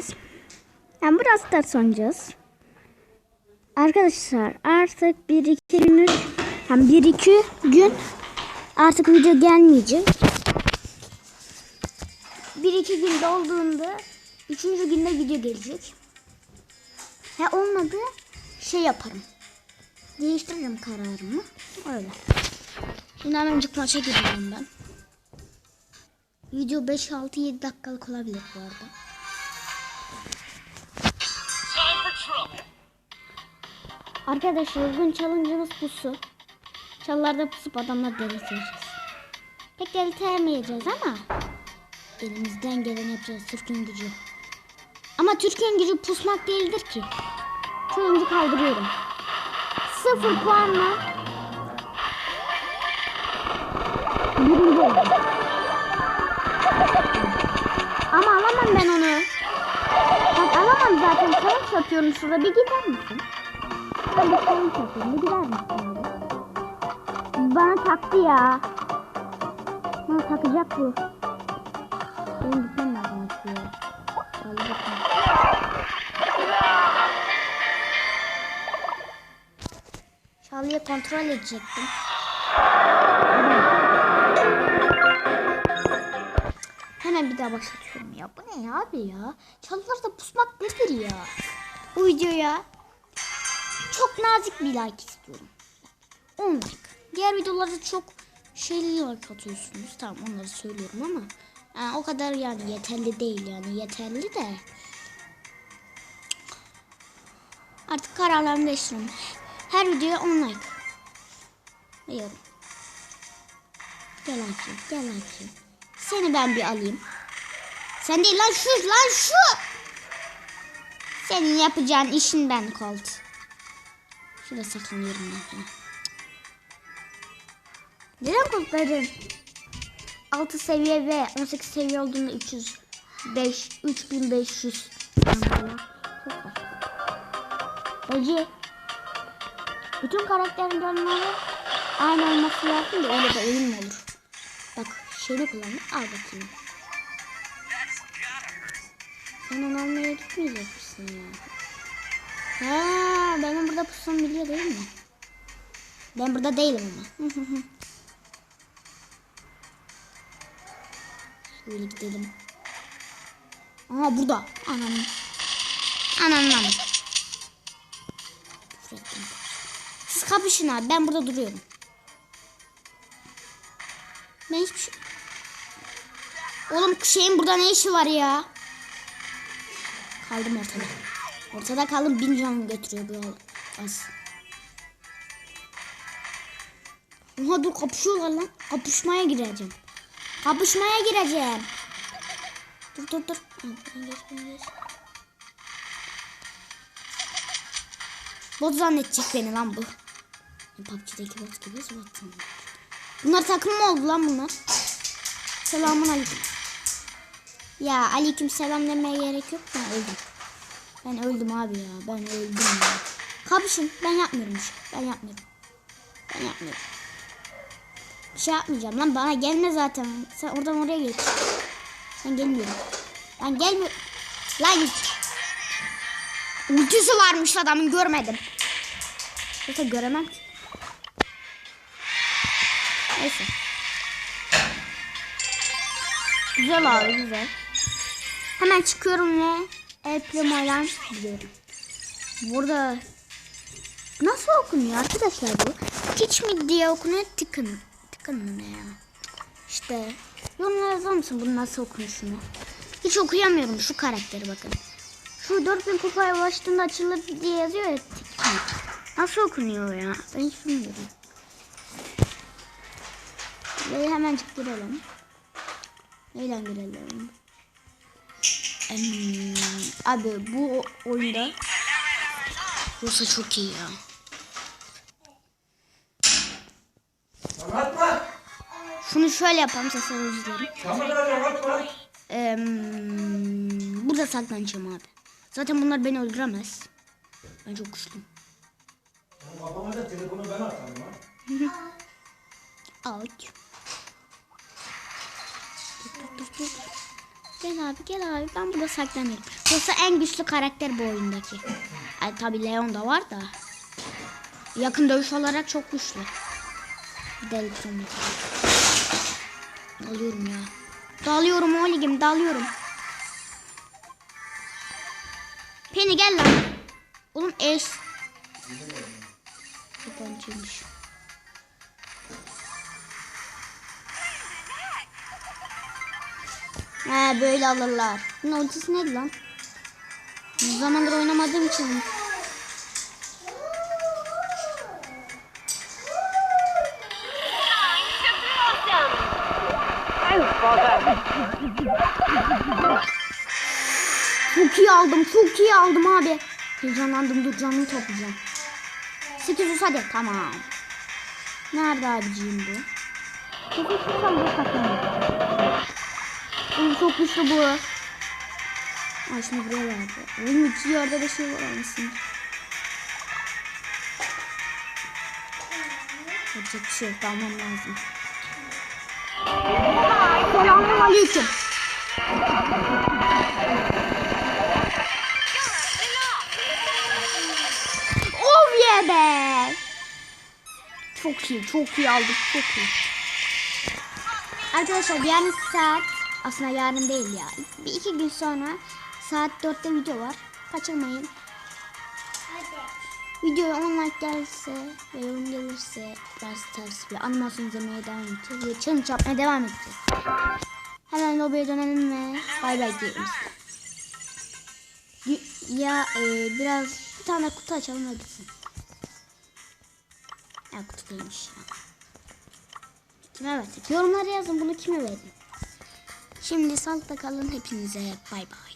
oynayacağız. Yani biraz ders oynayacağız. Arkadaşlar artık 1-2 gün hem 1-2 gün artık video gelmeyecek. 1-2 gün dolduğunda 3. günde video gelecek. Ya olmadı şey yaparım. Değiştiririm kararımı. Öyle. Şimdi hemencik maça gidiyorum ben. Video 5-6-7 dakikalık olabilir bu arada. Arkadaşlar bugün challenge'ımız pusu. Çalılarda pusup adamla delirteceğiz. Pek delirtemeyeceğiz ama elimizden geleni yapacağız Türk'ün gücü. Ama Türk'ün gücü pusmak değildir ki. Challenge'ı kaldırıyorum. Sıfır puanla. Ama alamam ben onu. Alamam zaten. Challenge yapıyorum şurada. Bir gider misin? Ben bir challenge yapıyorum. Bir gider misin abi? Bana taktı ya. Bana takacak bu. Benim gitmem lazım ya. Vallahi bakma. Charlie'yi kontrol edecektim. Hemen bir daha başlatıyorum ya. Bu ne ya abi ya? Çalılarda pusmak nedir ya? Bu videoya çok nazik bir like istiyorum. 10 like. Diğer videolarda çok şeyli like atıyorsunuz. Tamam onları söylüyorum ama yani o kadar yani yeterli değil yani yeterli de artık kararlarımı değiştiriyorum. Her videoya 10 like. Diyorum. Gel Akif, gel Akif. Seni ben bir alayım. Sen değil lan şu, lan şu. Senin yapacağın işin ben Colt. Şurada saklanıyorum ben. Neden Colt'ların 6 seviye ve 18 seviye olduğunda 305, 3500 falan. Çok var. Bacı. Bütün karakterin dönmeleri aynı olması lazım da öyle de oyun olur? Bak şeyini kullandım. Al bakayım. Sen onu almaya gitmeyecek misin ya? Ha, benim burada pusum biliyor değil mi? Ben burada değilim ama. Şöyle gidelim. Aha burada. Anam. Anam anam. Siz kapışın abi. Ben burada duruyorum. Ben hiçbir şey... Oğlum şeyin burada ne işi var ya? Kaldım ortada. Ortada kaldım bin can götürüyor bu. Az. Oha dur kapışıyorlar lan. Kapışmaya gireceğim. Kapışmaya gireceğim. Dur dur dur. Geç, geç. Bot zannedecek beni lan bu. PUBG'deki bot gibi bot zannedecek. Bunlar takım mı oldu lan bunlar? Selamun aleyküm. Ya aleyküm selam demeye gerek yok ben öldüm. Ben öldüm abi ya ben öldüm ya. Kapışın ben yapmıyorum bir şey. Ben yapmıyorum. Ben yapmıyorum. Bir şey yapmayacağım lan bana gelme zaten. Sen oradan oraya geç. Ben gelmiyorum. Ben gelmiyorum. Lan Ultisi varmış adamın görmedim. Zaten göremem ki. Neyse. Güzel abi güzel. Hemen çıkıyorum ve El Primo'dan gidiyorum. Burada nasıl okunuyor arkadaşlar bu? Teach mi diye okunuyor tıkın. Tıkın mı ne ya? İşte yorumlara yazar mısın bunun nasıl okunuşunu? Hiç okuyamıyorum şu karakteri bakın. Şu 4000 kupaya ulaştığında açılır diye yazıyor ya. Nasıl okunuyor ya? Ben hiç bilmiyorum. Ve hemen girelim. Neyle girelim? Em, abi bu oyunda Rosa çok iyi ya. Şunu şöyle yapalım ses özlerim. Tamam hadi atma. Em, burada saklanacağım abi. Zaten bunlar beni öldüremez. Ben çok güçlüyüm. Kafama da telefonu ben atarım ha. Out. Gel abi gel abi ben burada saklanıyorum. Yoksa en güçlü karakter bu oyundaki. Ay, tabi Leon da var da. Yakın dövüş olarak çok güçlü. Deltron. Dalıyorum ya. Dalıyorum o dalıyorum. Penny gel lan. Oğlum Ace. Yabancıymış. He böyle alırlar. Bunun ultisi neydi lan? Uzun zamandır oynamadığım için. Çok iyi aldım, çok iyi aldım abi. Heyecanlandım, dur canımı toplayacağım. 800 hadi, tamam. Nerede abiciğim bu? Çok güçlü sen bu saklanıyor. Çok güçlü bu. Ay şunu buraya verdi. Oğlum iki yerde de şey var anasını. Yapacak bir şey yok. Almam lazım. Selamun aleyküm. Oh yeah be. Çok iyi, çok iyi aldık, çok iyi. Arkadaşlar yarın saat aslında yarın değil ya. Bir iki gün sonra saat 4'te video var. Kaçırmayın. Videoya 10 like gelirse ve yorum gelirse biraz ters bir animasyon izlemeye devam edeceğiz. Ve challenge yapmaya devam edeceğiz. Hemen lobiye dönelim ve bay bay diyelim Ya e, biraz bir tane kutu açalım ve bitsin. Ya kutu değilmiş ya. Kime versek? Yorumlara yazın bunu kime vereyim. Şimdi sağlıkla kalın hepinize bay bay.